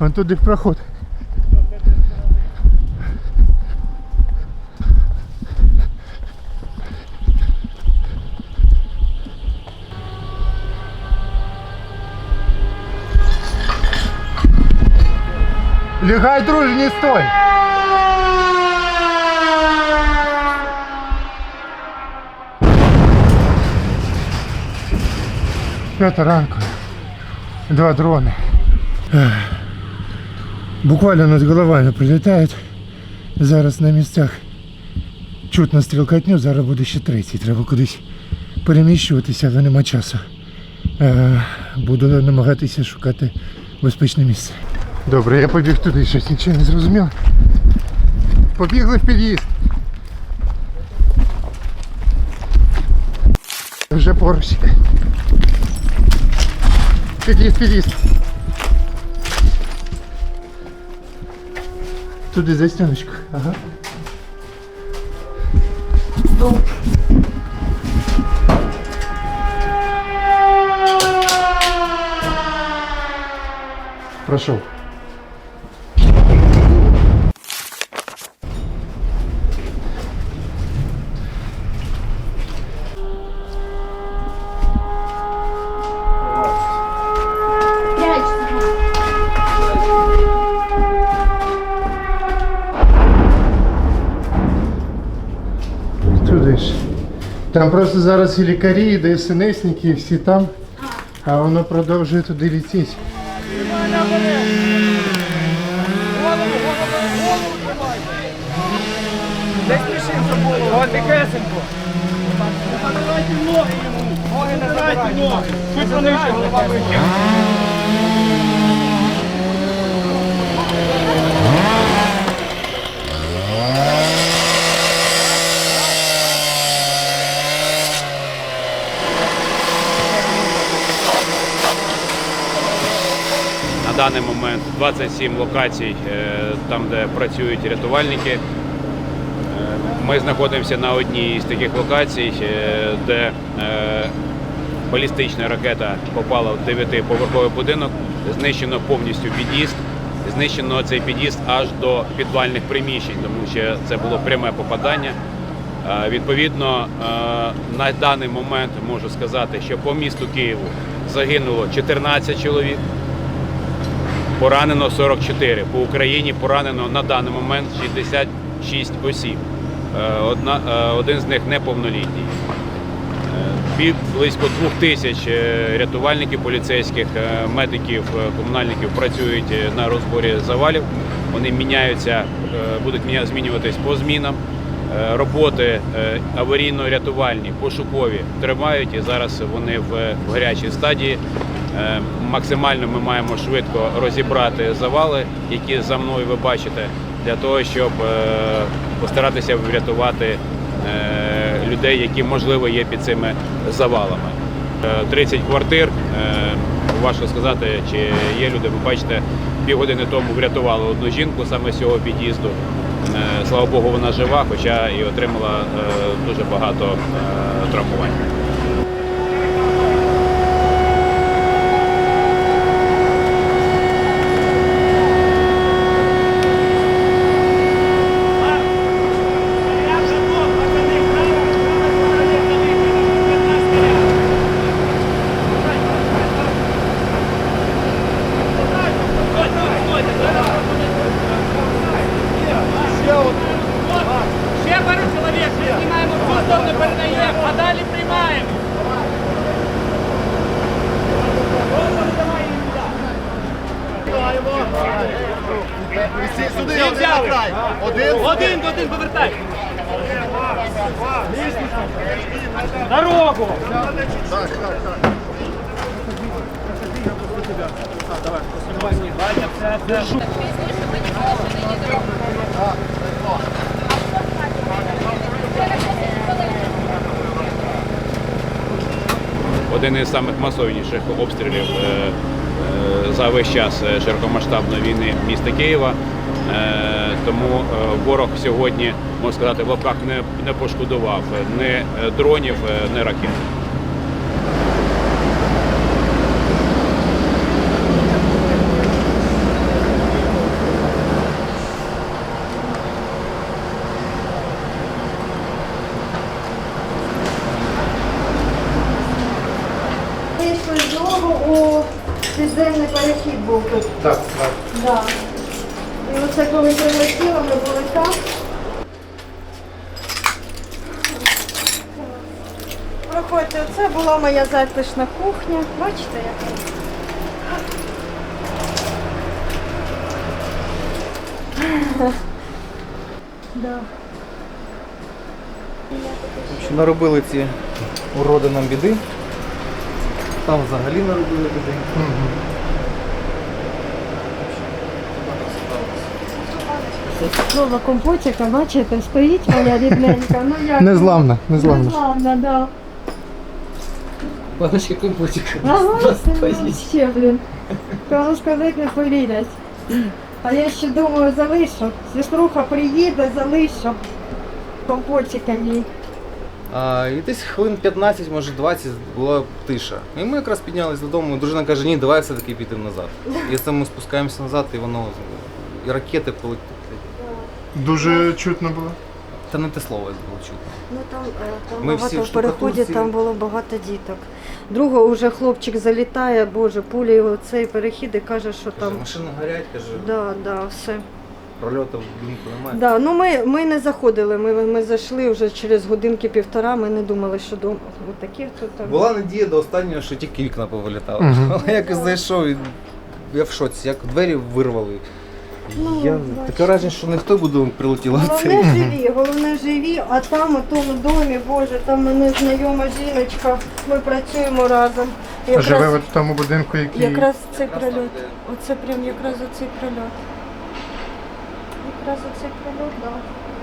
Вон туди проход. Лягай, друже, не стой! П'ята ранку. Два дрони. Буквально над головами прилітають. Зараз на місцях чутно стрілкатню, зараз буде ще третій. Треба кудись переміщуватися, але нема часу. Е, Буду намагатися шукати безпечне місце. Добре, я побіг туди, щось нічого не зрозумів. Побігли в під'їзд. Вже поруч. Під'їзд, під'їзд. Туди за стіночку. Ага. Прошел. Там просто зараз і лікарі, і ДСНСники, і всі там. А воно продовжує туди летіти. Не спішим за. О, тихесенько. Забирайте ноги йому. Ноги не забирайте ноги. Чуть понижче голова вище. На даний момент 27 локацій, е, там, де працюють рятувальники. Е, Ми знаходимося на одній з таких локацій, е, де балістична ракета попала в 9-поверховий будинок, знищено повністю під'їзд. Знищено цей під'їзд аж до підвальних приміщень, тому що це було пряме попадання. Відповідно, на даний момент можу сказати, що по місту Києву загинуло 14 чоловік, поранено 44. По Україні поранено на даний момент 66 осіб. Е, Одна, е, один з них неповнолітній. Е, Близько двох тисяч рятувальників, поліцейських, медиків, комунальників працюють на розборі завалів. Вони міняються, будуть змінюватись по змінам. Роботи аварійно-рятувальні, пошукові тривають і зараз вони в гарячій стадії. Е, Максимально ми маємо швидко розібрати завали, які за мною ви бачите, для того, щоб е, постаратися врятувати е, людей, які можливо є під цими завалами. Е, 30 квартир. Важко сказати, чи є люди. Ви бачите, півгодини тому врятували одну жінку саме з цього під'їзду. Слава Богу, вона жива, хоча і отримала дуже багато травмувань. Взяли. Один, один, один, повертай. Дорогу. Так, так, так. один із самих масовніших обстрілів е, е, за весь час е, широкомасштабної війни міста Києва. Е, тому е, ворог сьогодні можна сказати в лапках не не пошкодував ні е, дронів, ні ракет. Дорогу у підземний перехід був. Так, так. Да. Оце коли прилетіло, ми були там. Проходьте, оце була моя затишна кухня. Бачите, яка? Да. Що наробили ці уроди нам біди. Там взагалі наробили біди. Слова компотика, бачите, стоїть моя рідненька. Ну як? Незламна, незламна. Незламна, да. Баночки компотик. Ага, це ще, блін. Кому сказати не повірять. А я ще думаю, залишу. Сеструха приїде, залишу. Компотика їй. А, і десь хвилин 15, може 20 була тиша. І ми якраз піднялись додому. Дружина каже, ні, давай все-таки підемо назад. І це ми спускаємося назад, і воно і ракети полетять. Дуже чутно було. Та не те слово було чутно. Ну там, е, там Ми багато в в переході, штукатурці. там було багато діток. Другого вже хлопчик залітає, боже, пуля його в цей перехід і каже, що Каже, там. машини горять, каже, Да, да, все. прольоту в будинку немає. Да, ну ми, ми не заходили, ми, ми зайшли вже через годинки півтора, ми не думали, що дом. Отакі тут там. Була надія до останнього, що тільки вікна повилітали. Мгм. Але якось зайшов і я в шоці, як двері вирвали. Ну, я бачите. таке враження, що не в той будинок прилетіла в цей. Головне живі, головне живі, а там у тому домі, боже, там мене знайома жіночка, ми працюємо разом. Якраз, Живе от в тому будинку, який. якраз цей прильот. Оце прям якраз оцей прильот. Якраз оцей прильот, так. Да.